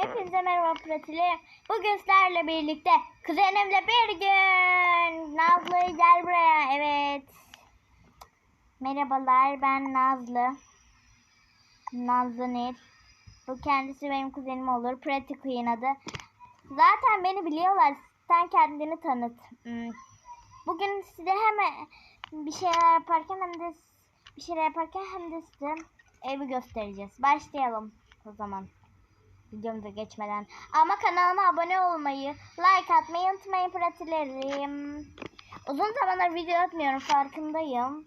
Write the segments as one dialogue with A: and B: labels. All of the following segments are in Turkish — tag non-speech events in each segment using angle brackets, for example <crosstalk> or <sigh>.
A: Hepinize merhaba Pratili. Bugün sizlerle birlikte kuzenimle bir gün. Nazlı gel buraya. Evet. Merhabalar ben Nazlı. Nazlı Nil. Bu kendisi benim kuzenim olur. Pratik Queen adı. Zaten beni biliyorlar. Sen kendini tanıt. Hmm. Bugün size hemen bir şeyler yaparken hem de bir şeyler yaparken hem de size evi göstereceğiz. Başlayalım o zaman videomuza geçmeden. Ama kanalıma abone olmayı, like atmayı unutmayın pratilerim. Uzun zamandır video atmıyorum farkındayım.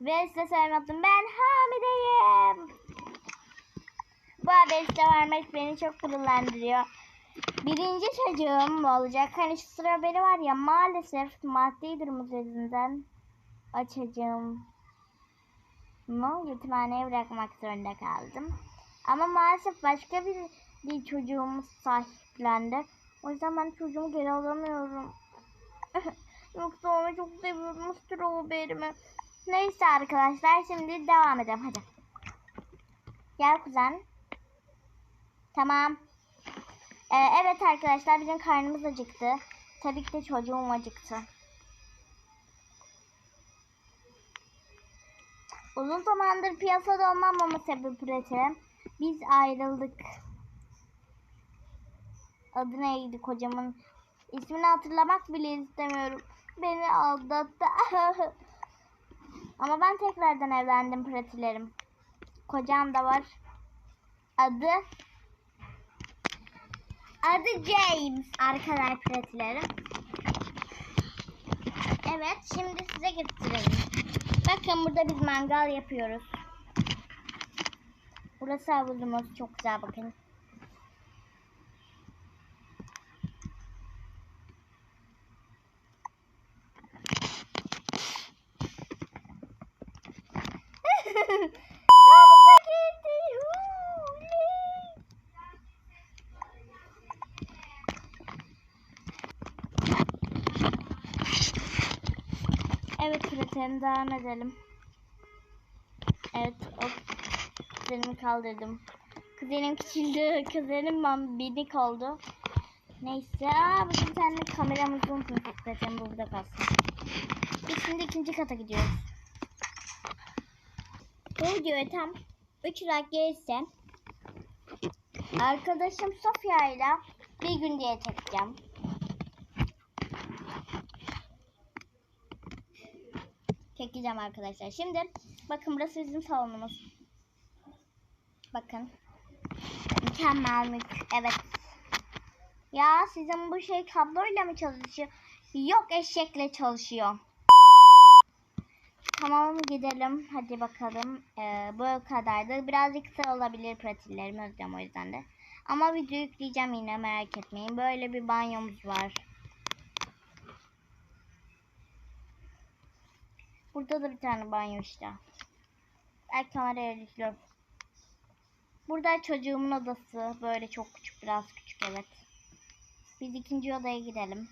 A: Ve size söylemedim ben hamileyim. Bu haberi size vermek beni çok gururlandırıyor. Birinci çocuğum olacak. Hani şu sıra haberi var ya maalesef maddi durumumuz yüzünden açacağım. Mu yetimhaneye bırakmak zorunda kaldım. Ama maalesef başka bir, bir çocuğumuz sahiplendi. O yüzden ben çocuğumu geri alamıyorum. <laughs> Yoksa onu çok seviyormuştur o haberimi. Neyse arkadaşlar şimdi devam edelim hadi. Gel kuzen. Tamam. Ee, evet arkadaşlar bizim karnımız acıktı. Tabii ki de çocuğum acıktı. Uzun zamandır piyasada olmamama sebebiyle biz ayrıldık. Adı neydi kocamın? İsmini hatırlamak bile istemiyorum. Beni aldattı. <laughs> Ama ben tekrardan evlendim pratilerim. Kocam da var. Adı Adı James arkadaşlar pratilerim. Evet şimdi size göstereyim. Bakın burada biz mangal yapıyoruz. Burası havuzumuz. Çok güzel bakın. Evet Kuret'e devam edelim. Evet o kuzenimi kaldırdım. Kuzenim küçüldü. Kuzenim bambinik oldu. Neyse. Aa, bugün bir tane kameramızı unutmuşuz. Kuret'im burada kalsın. Biz şimdi ikinci kata gidiyoruz. Bu videoya tam 3 like gelirse arkadaşım Sofya ile bir gün diye çekeceğim. çekeceğim arkadaşlar. Şimdi bakın burası bizim salonumuz. Bakın. Mükemmel mük. Evet. Ya sizin bu şey kabloyla mı çalışıyor? Yok eşekle çalışıyor. Tamam gidelim. Hadi bakalım. Ee, bu kadardı. Birazcık kısa olabilir pratiklerimi özlem o yüzden de. Ama video yükleyeceğim yine merak etmeyin. Böyle bir banyomuz var. Burada da bir tane banyo işte. Belki kameraya düşüyor. Burada çocuğumun odası. Böyle çok küçük biraz küçük evet. Biz ikinci odaya gidelim.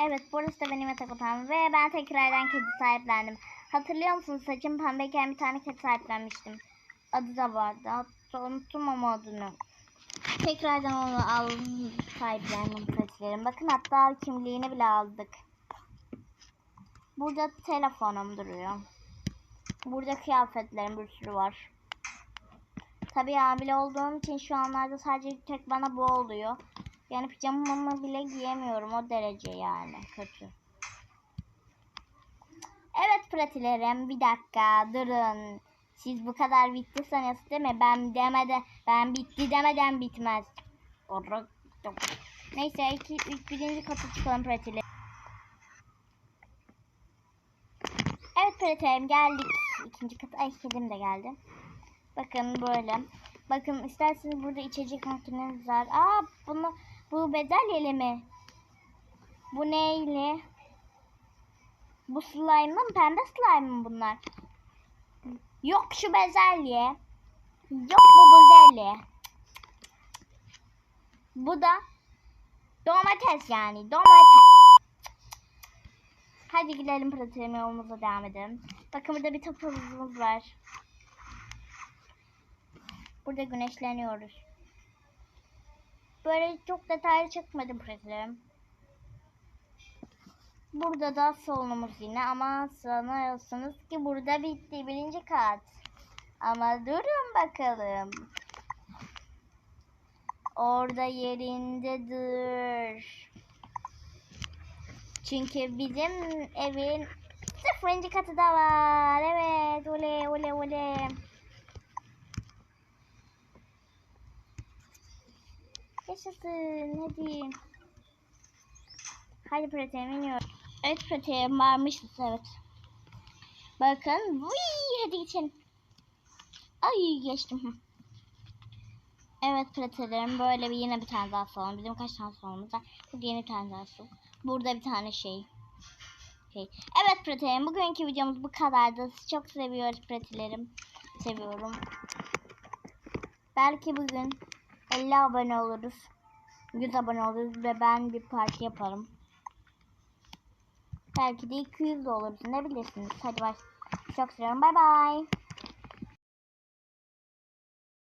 A: Evet burası da benim yatak odam ve ben tekrardan kedi sahiplendim. Hatırlıyor musunuz saçım pembeyken bir tane kedi sahiplenmiştim. Adı da vardı. Hatta unuttum ama adını. Tekrardan onu al sahiplendim pratiklerim. Bakın hatta kimliğini bile aldık. Burada telefonum duruyor. Burada kıyafetlerim bir sürü var. Tabii hamile olduğum için şu anlarda sadece tek bana bu oluyor. Yani pijamamı bile giyemiyorum o derece yani kötü. Evet pratilerim bir dakika durun. Siz bu kadar bitti sanıyorsunuz değil mi? Ben demede ben bitti demeden bitmez. Neyse iki, ilk birinci katı çıkalım pratiler. Evet pratilerim geldik. İkinci kat. Ay kedim de geldi. Bakın böyle. Bakın isterseniz burada içecek makineniz var. Aa bunu bu bezelyeli mi? Bu neyle? Bu slime mı? Pembe slime mı bunlar? Yok şu bezelye. Yok bu bezelye. Bu da domates yani. Domates. Hadi gidelim pratiğime yolumuza devam edelim. Bakın burada bir top var. Burada güneşleniyoruz. Böyle çok detaylı çıkmadı pratilerim. Burada da salonumuz yine ama sanıyorsunuz ki burada bitti birinci kat. Ama durun bakalım. Orada yerinde dur. Çünkü bizim evin sıfırıncı katı da var. Evet. Oley oley oley. Yaşasın. Hadi. Hadi pratiğe iniyoruz. Evet pratiğe varmışız evet. Bakın. Vıy, hadi geçelim. Ay geçtim. Evet pratiğlerim böyle bir yine bir tane daha salon. Bizim kaç tane salonumuz var? Burada yeni bir tane daha salon. Burada bir tane şey. Şey. Evet pratiğlerim bugünkü videomuz bu kadardı. Sizi çok seviyoruz pratiğlerim. Seviyorum. Belki bugün 50 abone oluruz. 100 abone oluruz ve ben bir parti yaparım. Belki de 200 de oluruz. Ne bilirsiniz. Hadi bay. Çok seviyorum. Bay bay.